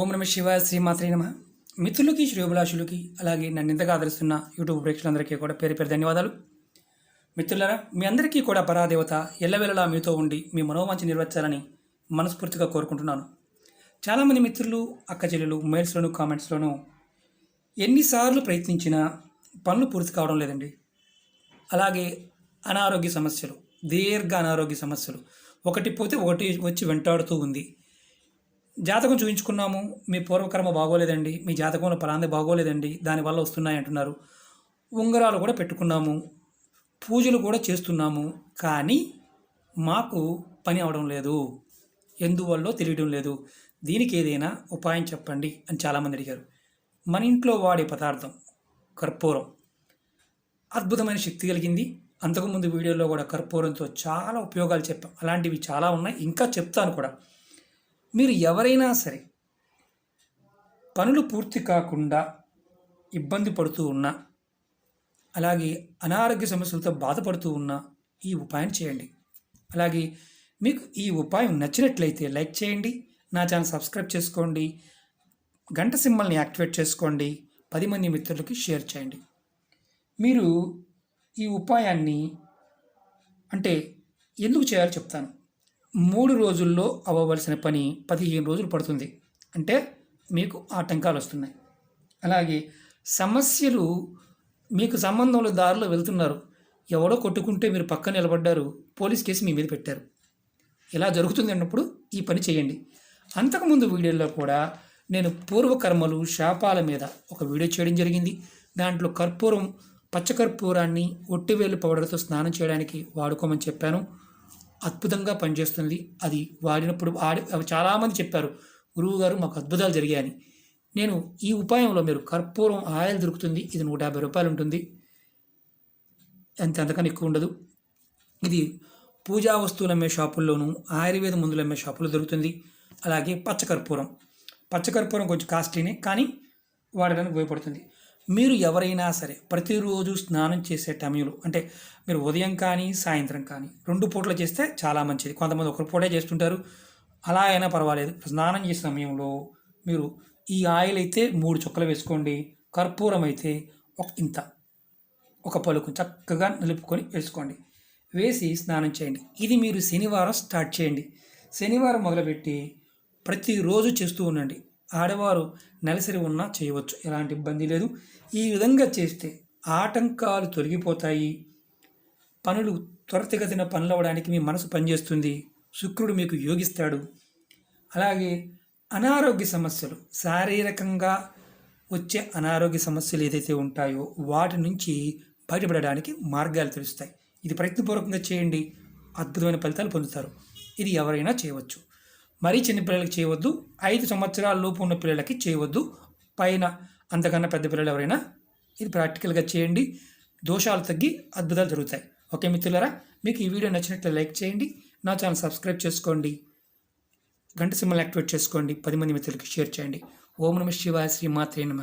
ఓం నమ శివాయ శ్రీమాత్రి నమ. మిత్రులకి శ్రేయోభిలాషులకి అలాగే నన్ను ఇంతగా ఆదరిస్తున్న యూట్యూబ్ ప్రేక్షకులందరికీ కూడా పేరు పేరు ధన్యవాదాలు. మిత్రులరా మీ అందరికీ కూడా పరాదేవత ఎల్లవెల్లలా మీతో ఉండి మీ మనోమంచి నిర్వహించాలని మనస్ఫూర్తిగా కోరుకుంటున్నాను. చాలామంది మిత్రులు అక్క చెల్లెలు మెయిల్స్లోను కామెంట్స్లోనూ ఎన్నిసార్లు ప్రయత్నించినా పనులు పూర్తి కావడం లేదండి. అలాగే అనారోగ్య సమస్యలు దీర్ఘ అనారోగ్య సమస్యలు ఒకటి పోతే ఒకటి వచ్చి వెంటాడుతూ ఉంది. జాతకం చూపించుకున్నాము మీ పూర్వకర్మ బాగోలేదండి. మీ జాతకంలో పలాంది బాగోలేదండి. దానివల్ల వస్తున్నాయి అంటున్నారు. ఉంగరాలు కూడా పెట్టుకున్నాము. పూజలు కూడా చేస్తున్నాము. కానీ మాకు పని అవడం లేదు. ఎందువల్లో తెలియడం లేదు. దీనికి ఏదైనా ఉపాయం చెప్పండి అని చాలామంది అడిగారు. మన ఇంట్లో వాడే పదార్థం కర్పూరం. అద్భుతమైన శక్తి కలిగింది. అంతకుముందు వీడియోలో కూడా కర్పూరంతో చాలా ఉపయోగాలు చెప్పాం. అలాంటివి చాలా ఉన్నాయి. ఇంకా చెప్తాను కూడా. మీరు ఎవరైనా సరే పనులు పూర్తి కాకుండా ఇబ్బంది పడుతూ ఉన్నా అలాగే అనారోగ్య సమస్యలతో బాధపడుతూ ఉన్నా ఈ ఉపాయం చేయండి. అలాగే మీకు ఈ ఉపాయం నచ్చినట్లయితే లైక్ చేయండి నా ఛానల్ సబ్స్క్రైబ్ చేసుకోండి గంట సింబల్ని యాక్టివేట్ చేసుకోండి పది మంది మిత్రులకి షేర్ చేయండి. మీరు ఈ ఉపాయాన్ని అంటే ఎందుకు చేయాలో చెప్తాను. మూడు రోజుల్లో అవ్వవలసిన పని పదిహేను రోజులు పడుతుంది. అంటే మీకు ఆటంకాలు వస్తున్నాయి. అలాగే సమస్యలు మీకు సంబంధంలో దారిలో వెళ్తున్నారు. ఎవడో కొట్టుకుంటే మీరు పక్కన నిలబడ్డారు. పోలీస్ కేసు మీ మీద పెట్టారు. ఇలా జరుగుతుంది అన్నప్పుడు ఈ పని చేయండి. అంతకుముందు వీడియోలో కూడా నేను పూర్వకర్మలు శాపాల మీద ఒక వీడియో చేయడం జరిగింది. దాంట్లో కర్పూరం పచ్చకర్పూరాన్ని ఒట్టివేలు పౌడర్తో స్నానం చేయడానికి వాడుకోమని చెప్పాను. అద్భుతంగా పనిచేస్తుంది. అది వాడినప్పుడు వాడి చాలామంది చెప్పారు గురువు గారు మాకు అద్భుతాలు జరిగాయని. నేను ఈ ఉపాయంలో మీరు కర్పూరం ఆయిల్ దొరుకుతుంది. ఇది నూట యాభై రూపాయలు ఉంటుంది. అంత అంతకన్నా ఎక్కువ ఉండదు. ఇది పూజా వస్తువులు అమ్మే షాపుల్లోనూ ఆయుర్వేద మందులు అమ్మే షాపులో దొరుకుతుంది. అలాగే పచ్చకర్పూరం పచ్చకర్పూరం కొంచెం కాస్ట్లీనే కానీ వాడడానికి ఉపయోగపడుతుంది. మీరు ఎవరైనా సరే ప్రతిరోజు స్నానం చేసే టైంలో అంటే మీరు ఉదయం కానీ సాయంత్రం కానీ రెండు పూటలు చేస్తే చాలా మంచిది. కొంతమంది ఒక పూటే చేస్తుంటారు. అలా అయినా పర్వాలేదు. స్నానం చేసే సమయంలో మీరు ఈ ఆయిల్ అయితే మూడు చుక్కలు వేసుకోండి. కర్పూరం అయితే ఒక ఇంత ఒక పలుకు చక్కగా నిలుపుకొని వేసుకోండి. వేసి స్నానం చేయండి. ఇది మీరు శనివారం స్టార్ట్ చేయండి. శనివారం మొదలుపెట్టి ప్రతిరోజు చేస్తూ ఉండండి. ఆడవారు నెలసరి ఉన్నా చేయవచ్చు. ఎలాంటి ఇబ్బంది లేదు. ఈ విధంగా చేస్తే ఆటంకాలు తొలగిపోతాయి. పనులు త్వరితగతిన పనులు అవ్వడానికి మీ మనసు పనిచేస్తుంది. శుక్రుడు మీకు యోగిస్తాడు. అలాగే అనారోగ్య సమస్యలు శారీరకంగా వచ్చే అనారోగ్య సమస్యలు ఏదైతే ఉంటాయో వాటి నుంచి బయటపడడానికి మార్గాలు తెలుస్తాయి. ఇది ప్రయత్నపూర్వకంగా చేయండి. అద్భుతమైన ఫలితాలు పొందుతారు. ఇది ఎవరైనా చేయవచ్చు. మరీ చిన్న పిల్లలకి చేయవద్దు. ఐదు సంవత్సరాల లోపు ఉన్న పిల్లలకి చేయవద్దు. పైన అంతకన్నా పెద్ద పిల్లలు ఎవరైనా ఇది ప్రాక్టికల్గా చేయండి. దోషాలు తగ్గి అద్భుతాలు జరుగుతాయి. ఓకే మిత్రులరా మీకు ఈ వీడియో నచ్చినట్లు లైక్ చేయండి. నా ఛానల్ సబ్స్క్రైబ్ చేసుకోండి. గంట సింబల్ యాక్టివేట్ చేసుకోండి. పది మంది మిత్రులకి షేర్ చేయండి. ఓం నమ శివాయ శ్రీ మాత్రే నమ.